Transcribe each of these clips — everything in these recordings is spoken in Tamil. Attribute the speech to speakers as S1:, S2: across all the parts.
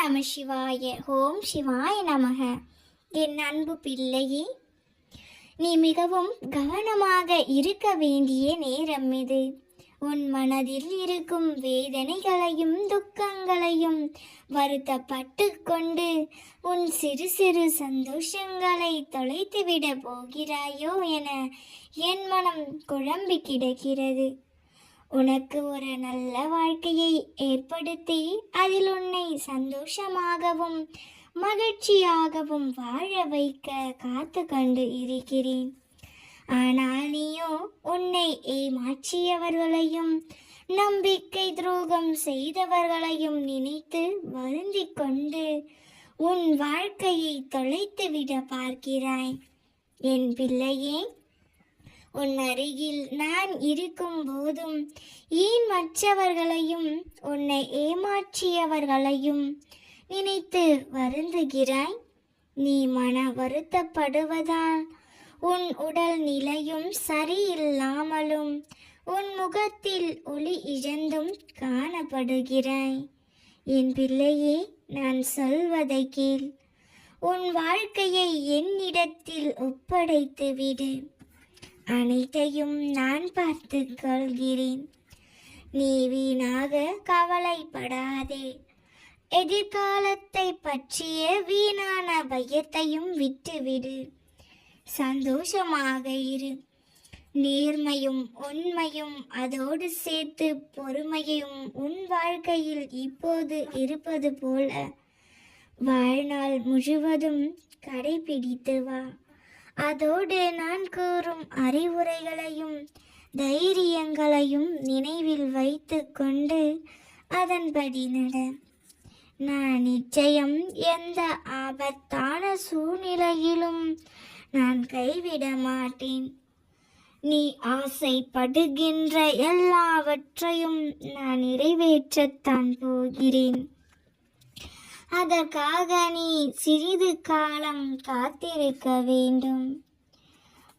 S1: நம சிவாய ஓம் சிவாய நமக. என் அன்பு பிள்ளையே நீ மிகவும் கவனமாக இருக்க வேண்டிய நேரம் இது. உன் மனதில் இருக்கும் வேதனைகளையும் துக்கங்களையும் வருத்தப்பட்டு கொண்டு உன் சிறு சிறு சந்தோஷங்களை தொலைத்துவிட போகிறாயோ என என் மனம் குழம்பி கிடக்கிறது. உனக்கு ஒரு நல்ல வாழ்க்கையை ஏற்படுத்தி அதில் உன்னை சந்தோஷமாகவும் மகிழ்ச்சியாகவும் வாழ வைக்க காத்து கண்டு இருக்கிறேன். ஆனால் நீயோ உன்னை ஏமாற்றியவர்களையும் நம்பிக்கை துரோகம் செய்தவர்களையும் நினைத்து வருந்திக் கொண்டு உன் வாழ்க்கையை தொலைத்துவிட பார்க்கிறாய். என் பிள்ளையே உன் அருகில் நான் இருக்கும் போதும் ஏன் மற்றவர்களையும் உன்னை ஏமாற்றியவர்களையும் நினைத்து வருந்துகிறாய்? நீ மன வருத்தப்படுவதால் உன் உடல் நிலையும் சரியில்லாமலும் உன் முகத்தில் ஒளி இழந்தும் காணப்படுகிறாய். என் பிள்ளையே நான் சொல்வதை கேள். உன் வாழ்க்கையை என்னிடத்தில் ஒப்படைத்து விடு அனைத்தையும் நான் பார்த்து கொள்கிறேன். நீ வீணாக கவலைப்படாதே. எதிர்காலத்தை பற்றிய வீணான பயத்தையும் விட்டுவிடு. சந்தோஷமாக இரு. நேர்மையும் உண்மையும் அதோடு சேர்த்து பொறுமையும் உன் வாழ்க்கையில் இப்போது இருப்பது போல. வாழ்நாள் முழுவதும் கடைபிடித்து வா. அதோடு நான் கூறும் அறிவுரைகளையும் தைரியங்களையும் நினைவில் வைத்து கொண்டு அதன்படி நட. நான் நிச்சயம் எந்த ஆபத்தான சூழ்நிலையிலும் நான் கைவிட மாட்டேன். நீ ஆசைப்படுகின்ற எல்லாவற்றையும் நான் நிறைவேற்றத்தான் போகிறேன். அதற்காக நீ சிறிது காலம் காத்திருக்க வேண்டும்.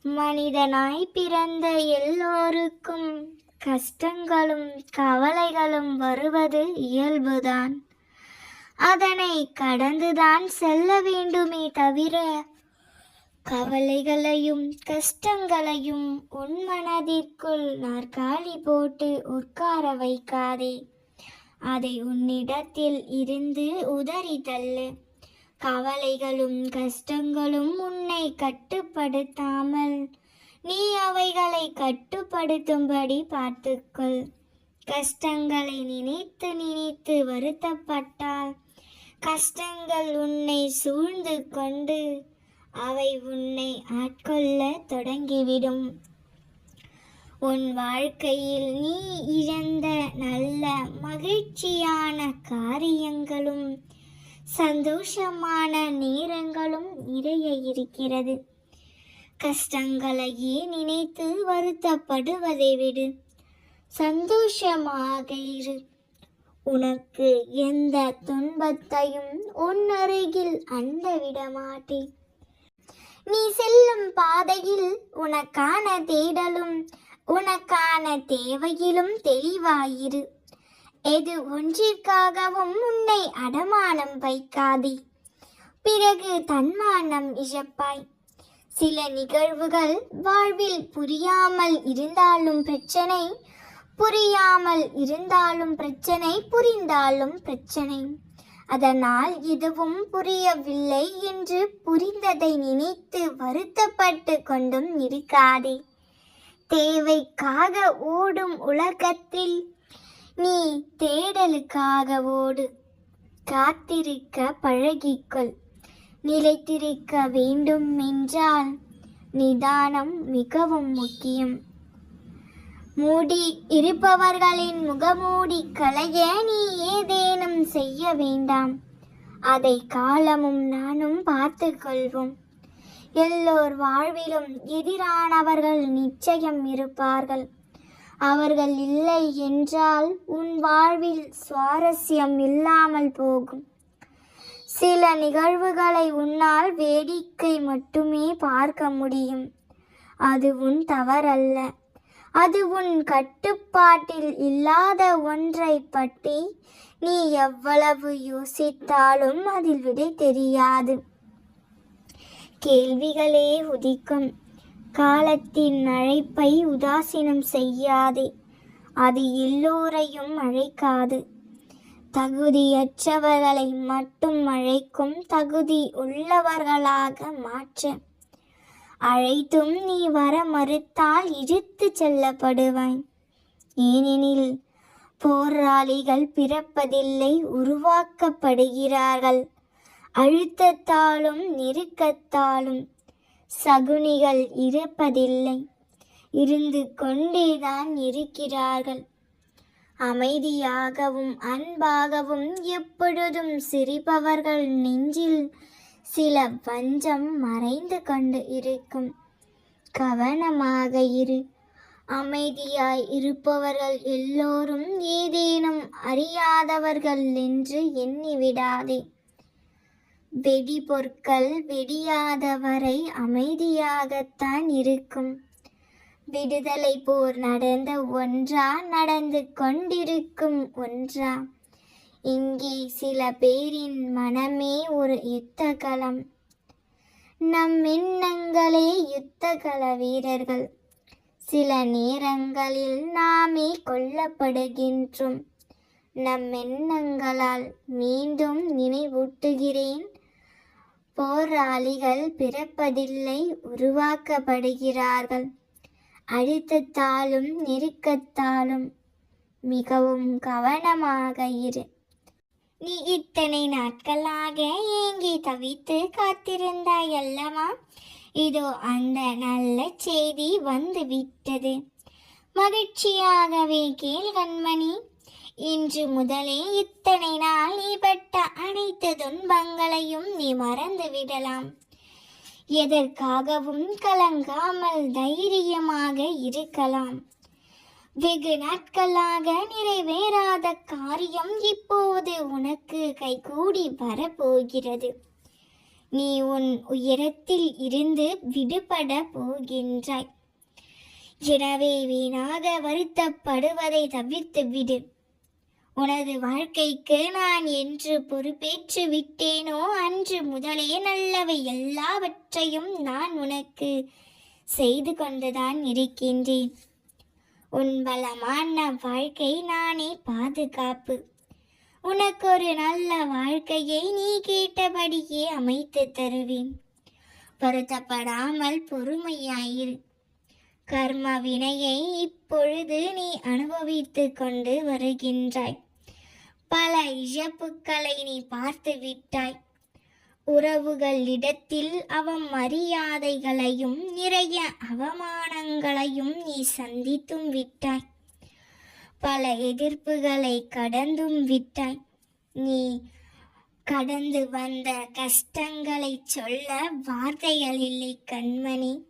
S1: மனிதனாய் பிறந்த எல்லோருக்கும் கஷ்டங்களும் கவலைகளும் வருவது இயல்புதான். அதனை கடந்துதான் செல்ல வேண்டுமே தவிர கவலைகளையும் கஷ்டங்களையும் உன் மனதிற்குள் நாற்காலி போட்டு உட்கார வைக்காதே. அதை உன்னிடத்தில் இருந்து உதறி தள்ளு. கவலைகளும் கஷ்டங்களும் உன்னை கட்டுப்படுத்தாமல் நீ அவைகளை கட்டுப்படுத்தும்படி பார்த்துக்கொள். கஷ்டங்களை நினைத்து நினைத்து வருத்தப்பட்டால் கஷ்டங்கள் உன்னை சூழ்ந்து கொண்டு அவை உன்னை ஆட்கொள்ள தொடங்கிவிடும். உன் வாழ்க்கையில் நீ இழந்த நல்ல மகிழ்ச்சியான காரியங்களும் சந்தோஷமான நேரங்களும் நிறைய இருக்கிறது. கஷ்டங்களையே நினைத்து வருத்தப்படுவதை விடு. சந்தோஷமாக இரு. உனக்கு எந்த துன்பத்தையும் உன்னருகில் அருகில் விடமாட்டேன் நீ செல்லும் பாதையில் உனக்கான தேடலும் உனக்கான தேவையிலும் தெளிவாயிரு. எது ஒன்றிற்காகவும் உன்னை அடமானம் வைக்காதே. பிறகு தன்மானம் இழப்பாய். சில நிகழ்வுகள் வாழ்வில் புரியாமல் இருந்தாலும் பிரச்சனை புரியாமல் இருந்தாலும் பிரச்சனை புரிந்தாலும் பிரச்சனை. அதனால் எதுவும் புரியவில்லை என்று புரிந்ததை நினைத்து வருத்தப்பட்டு கொண்டும் இருக்காதே. தேவைக்காக ஓடும் உலகத்தில். நீ தேடலுக்காக ஓடு. காத்திருக்க பழகிக்கொள். நிலைத்திருக்க வேண்டும் என்றால் நிதானம் மிகவும் முக்கியம். மூடி இருப்பவர்களின் முகமூடி களைய நீ ஏதேனும் செய்ய வேண்டாம். அதை காலமும் நானும் பார்த்து கொள்வோம் எல்லோர் வாழ்விலும் எதிரானவர்கள் நிச்சயம் இருப்பார்கள். அவர்கள் இல்லை என்றால் உன் வாழ்வில் சுவாரஸ்யம் இல்லாமல் போகும். சில நிகழ்வுகளை உன்னால் வேடிக்கை மட்டுமே பார்க்க முடியும். அது உன் தவறல்ல. அது உன் கட்டுப்பாட்டில் இல்லாத ஒன்றை பற்றி நீ எவ்வளவு யோசித்தாலும் அதில் விடை தெரியாது. கேள்விகளே உதிக்கும். காலத்தின் அழைப்பை உதாசீனம் செய்யாதே. அது எல்லோரையும் அழைக்காது. தகுதியற்றவர்களை மட்டும் அழைக்கும் தகுதி உள்ளவர்களாக மாற்ற. அழைத்தும் நீ வர மறுத்தால் இழுத்து செல்லப்படுவாய். ஏனெனில் போராளிகள் பிறப்பதில்லை உருவாக்கப்படுகிறார்கள். அழுத்தத்தாலும் நெருக்கத்தாலும் சகுனிகள் இருப்பதில்லை. இருந்து கொண்டேதான் இருக்கிறார்கள். அமைதியாகவும் அன்பாகவும் எப்பொழுதும் சிரிப்பவர்கள் நெஞ்சில் சில வஞ்சம் மறைந்து கொண்டு இருக்கும். கவனமாக இரு. அமைதியாய் இருப்பவர்கள் எல்லோரும் ஏதேனும் அறியாதவர்கள் என்று எண்ணிவிடாதே வெடிபொருட்கள் வெடியாதவரை அமைதியாகத்தான் இருக்கும். விடுதலை போர் நடந்த ஒன்றா நடந்து கொண்டிருக்கும் ஒன்றா. இங்கே சில பேரின் மனமே ஒரு யுத்த களம் நம் எண்ணங்களே யுத்த கள வீரர்கள். சில நேரங்களில் நாமே கொல்லப்படுகின்றோம். நம் எண்ணங்களால் மீண்டும் நினைவூட்டுகிறேன். போராளிகள் பிறப்பதில்லை உருவாக்கப்படுகிறார்கள். அழுத்தத்தாலும் நெருக்கத்தாலும் மிகவும் கவனமாக இரு. நீ இத்தனை நாட்களாக ஏங்கி தவித்து காத்திருந்தாய் அல்லவா? இதோ அந்த நல்ல செய்தி வந்து விட்டது மகிழ்ச்சியாகவே கேள் கண்மணி. இன்று முதலே இத்தனை நாள் நீ பட்ட அனைத்து துன்பங்களையும் நீ மறந்து விடலாம். எதற்காகவும் கலங்காமல் தைரியமாக இருக்கலாம். வெகு நாட்களாக நிறைவேறாத காரியம் இப்போது உனக்கு கைகூடி வரப்போகிறது. நீ உன் உயரத்தில் இருந்து விடுபட போகின்றாய். எனவே வீணாக வருத்தப்படுவதை தவிர்த்து விடு உனது வாழ்க்கைக்கு நான் என்று பொறுப்பேற்று விட்டேனோ அன்று முதலே நல்லவை எல்லாவற்றையும் நான் உனக்கு செய்து கொண்டுதான் இருக்கின்றேன். உன் பலமான வாழ்க்கை நானே பாதுகாப்பு. உனக்கு ஒரு நல்ல வாழ்க்கையை நீ கேட்டபடியே அமைத்து தருவேன். பொருத்தப்படாமல் பொறுமையாயிரு. கர்ம வினையை இப்பொழுது நீ அனுபவித்து கொண்டு வருகின்றாய். பல இழப்புக்களை நீ பார்த்து விட்டாய். உறவுகளிடத்தில் அவமரியாதைகளையும் நிறைய அவமானங்களையும் நீ சந்தித்தும் விட்டாய். பல எதிர்ப்புகளை கடந்தும் விட்டாய். நீ கடந்து வந்த கஷ்டங்களை சொல்ல வார்த்தைகள் இல்லை கண்மணி.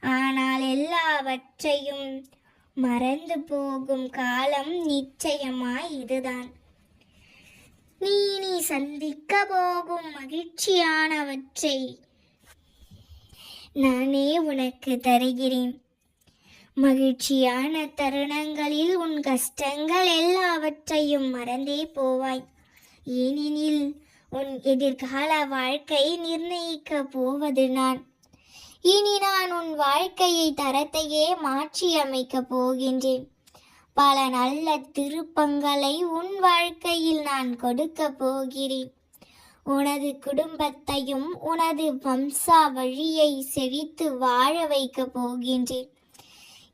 S1: ஆனால் எல்லாவற்றையும் மறந்து போகும் காலம் நிச்சயமாய் இதுதான். நீ நீ சந்திக்க போகும் மகிழ்ச்சியானவற்றை நானே உனக்கு தருகிறேன். மகிழ்ச்சியான தருணங்களில் உன் கஷ்டங்கள் எல்லாவற்றையும் மறந்தே போவாய். ஏனெனில் உன் எதிர்கால வாழ்க்கை நிர்ணயிக்க போவது நான். இனி நான் உன் வாழ்க்கையை தரத்தையே மாற்றி அமைக்கப் போகின்றேன். பல நல்ல திருப்பங்களை உன் வாழ்க்கையில் நான் கொடுக்க போகிறேன். உனது குடும்பத்தையும் உனது வம்சா வழியை செழித்து வாழ வைக்கப் போகின்றேன்.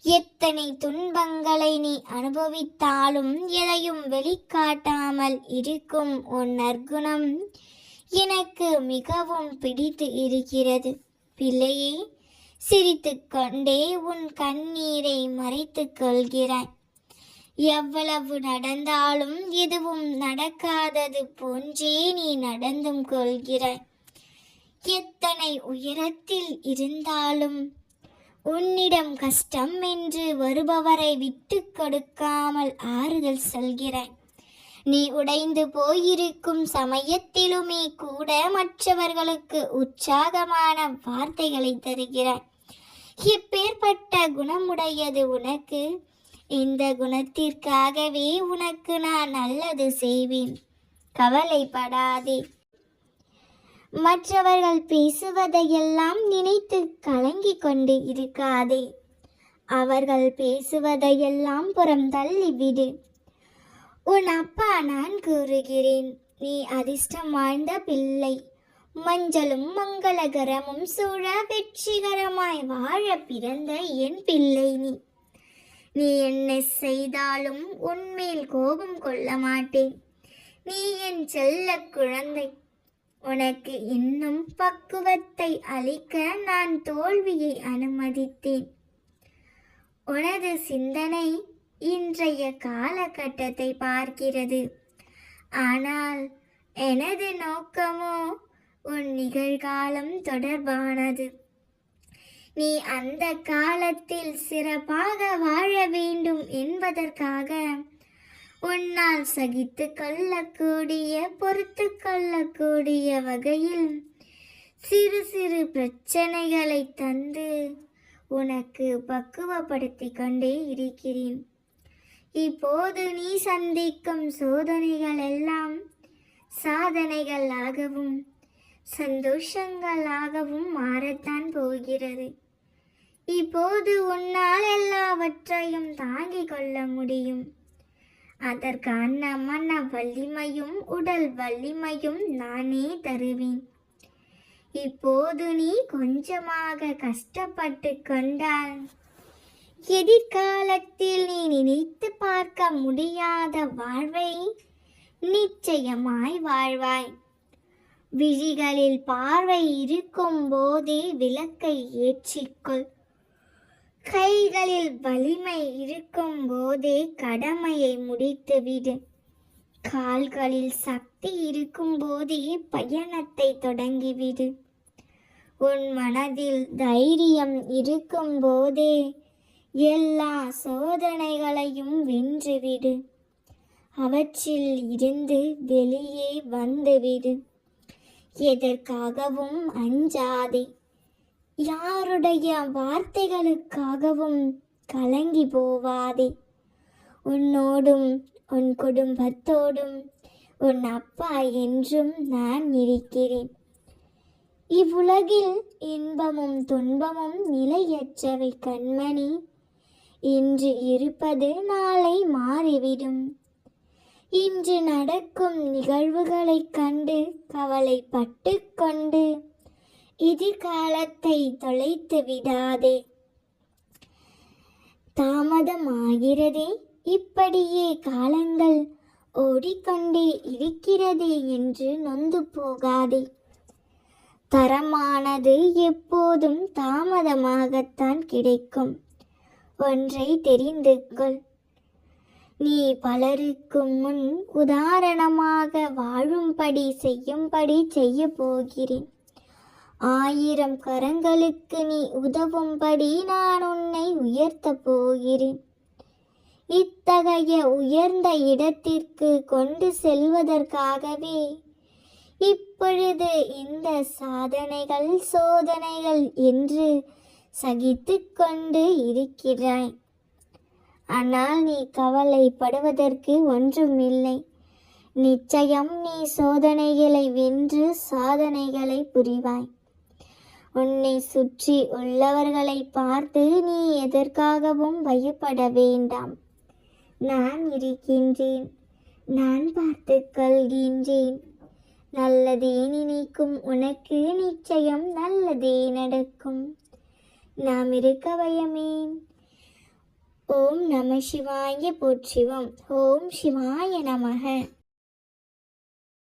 S1: எத்தனை துன்பங்களை நீ அனுபவித்தாலும் எதையும் வெளிக்காட்டாமல் இருக்கும் உன் நற்குணம் எனக்கு மிகவும் பிடித்து இருக்கிறது. பிள்ளையே சிரித்துக்கொண்டே உன் கண்ணீரை மறைத்துக் கொள்கிறாய். எவ்வளவு நடந்தாலும் எதுவும் நடக்காதது போன்றே நீ நடந்தும் கொள்கிறாய். எத்தனை உயரத்தில் இருந்தாலும் உன்னிடம் கஷ்டம் என்று வருபவரை விட்டு கொடுக்காமல் ஆறுதல் சொல்கிறாய். நீ உடைந்து போயிருக்கும் சமயத்திலுமே கூட மற்றவர்களுக்கு உற்சாகமான வார்த்தைகளை தருகிறாய். இப்பேற்பட்ட குணமுடையது உனக்கு. இந்த குணத்திற்காகவே உனக்கு நான் நல்லது செய்வேன். கவலைப்படாதே. மற்றவர்கள் பேசுவதையெல்லாம் நினைத்து கலங்கிக் கொண்டு இருக்காதே. அவர்கள் பேசுவதையெல்லாம் புறம் தள்ளிவிடு. உன் அப்பா நான் கூறுகிறேன். நீ அதிர்ஷ்டம் வாழ்ந்த பிள்ளை. மஞ்சளும் மங்களகரமும் சூழ வெற்றிகரமாய் வாழ பிறந்த என் பிள்ளை நீ. நீ என்ன செய்தாலும் உன்மேல் கோபம் கொள்ள மாட்டேன். நீ என் செல்ல குழந்தை. உனக்கு இன்னும் பக்குவத்தை அளிக்க நான் தோல்வியை அனுமதித்தேன். உனது சிந்தனை இன்றைய காலகட்டத்தை பார்க்கிறது. ஆனால் எனது நோக்கமோ உன் நிகழ்காலம் தொடர்பானது. நீ அந்த காலத்தில் சிறப்பாக வாழ வேண்டும் என்பதற்காக உன்னால் சகித்து கொள்ளக்கூடிய பொறுத்து கொள்ளக்கூடிய வகையில் சிறு சிறு பிரச்சனைகளை தந்து உனக்கு பக்குவப்படுத்தி கொண்டே இருக்கிறேன். இப்போது நீ சந்திக்கும் சோதனைகள் எல்லாம் சாதனைகளாகவும் சந்தோஷங்களாகவும் மாறத்தான் போகிறது. இப்போது உன்னால் எல்லாவற்றையும் தாங்கிக் கொள்ள முடியும். அதற்கான மன வலிமையும் உடல் வலிமையும் நானே தருவேன். இப்போது நீ கொஞ்சமாக கஷ்டப்பட்டு கொண்டால் எதிர்காலத்தில் நீ நினைத்து பார்க்க முடியாத வாழ்வை நிச்சயமாய் வாழ்வாய். விழிகளில் பார்வை இருக்கும் போதே விளக்கை ஏற்றிக்கொள். கைகளில் வலிமை இருக்கும் போதே கடமையை முடித்துவிடு. கால்களில் சக்தி இருக்கும் போதே பயணத்தை தொடங்கிவிடு. உன் மனதில் தைரியம் இருக்கும் போதே எல்லா சோதனைகளையும் வென்றுவிடு. அவற்றில் இருந்து வெளியே வந்துவிடு. எதற்காகவும் அஞ்சாதே. யாருடைய வார்த்தைகளுக்காகவும் கலங்கி போவாதே. உன்னோடும் உன் குடும்பத்தோடும் உன் அப்பா என்றும் நான் இருக்கிறேன். இவ்வுலகில் இன்பமும் துன்பமும் நிலையற்றவை கண்மணி. இன்று இருப்பது நாளை மாறிவிடும். இன்று நடக்கும் நிகழ்வுகளைக் கண்டு கவலைப்பட்டு கொண்டு எதிர்காலத்தை தொலைத்து விடாதே. தாமதமாகிறதே இப்படியே காலங்கள் ஓடிக்கொண்டே இருக்கிறதே என்று நொந்து போகாதே. தரமானது எப்போதும் தாமதமாகத்தான் கிடைக்கும். ஒன்றை தெரிந்து கொள் நீ பலருக்கு முன் உதாரணமாக வாழும்படி செய்யும்படி செய்ய போகிறேன். ஆயிரம் கரங்களுக்கு நீ உதவும்படி நான் உன்னை உயர்த்தப் போகிறேன். இத்தகைய உயர்ந்த இடத்திற்கு கொண்டு செல்வதற்காகவே இப்பொழுது இந்த சாதனைகள் சோதனைகள் என்று சகித்து கொண்டு இருக்கிறாய். ஆனால் நீ கவலைப்படுவதற்கு ஒன்றுமில்லை. நிச்சயம் நீ சோதனைகளை வென்று சாதனைகளை புரிவாய். உன்னை சுற்றி உள்ளவர்களை பார்த்து நீ எதற்காகவும் பயப்பட வேண்டாம். நான் இருக்கின்றேன். நான் பார்த்து கொள்கின்றேன். நல்லதே நினைக்கும் உனக்கு நிச்சயம் நல்லதே நடக்கும். நாம் இருக்க பயமேன் ஓம் நம சிவாய போற்றிவோம். ஓம் சிவாய நமக.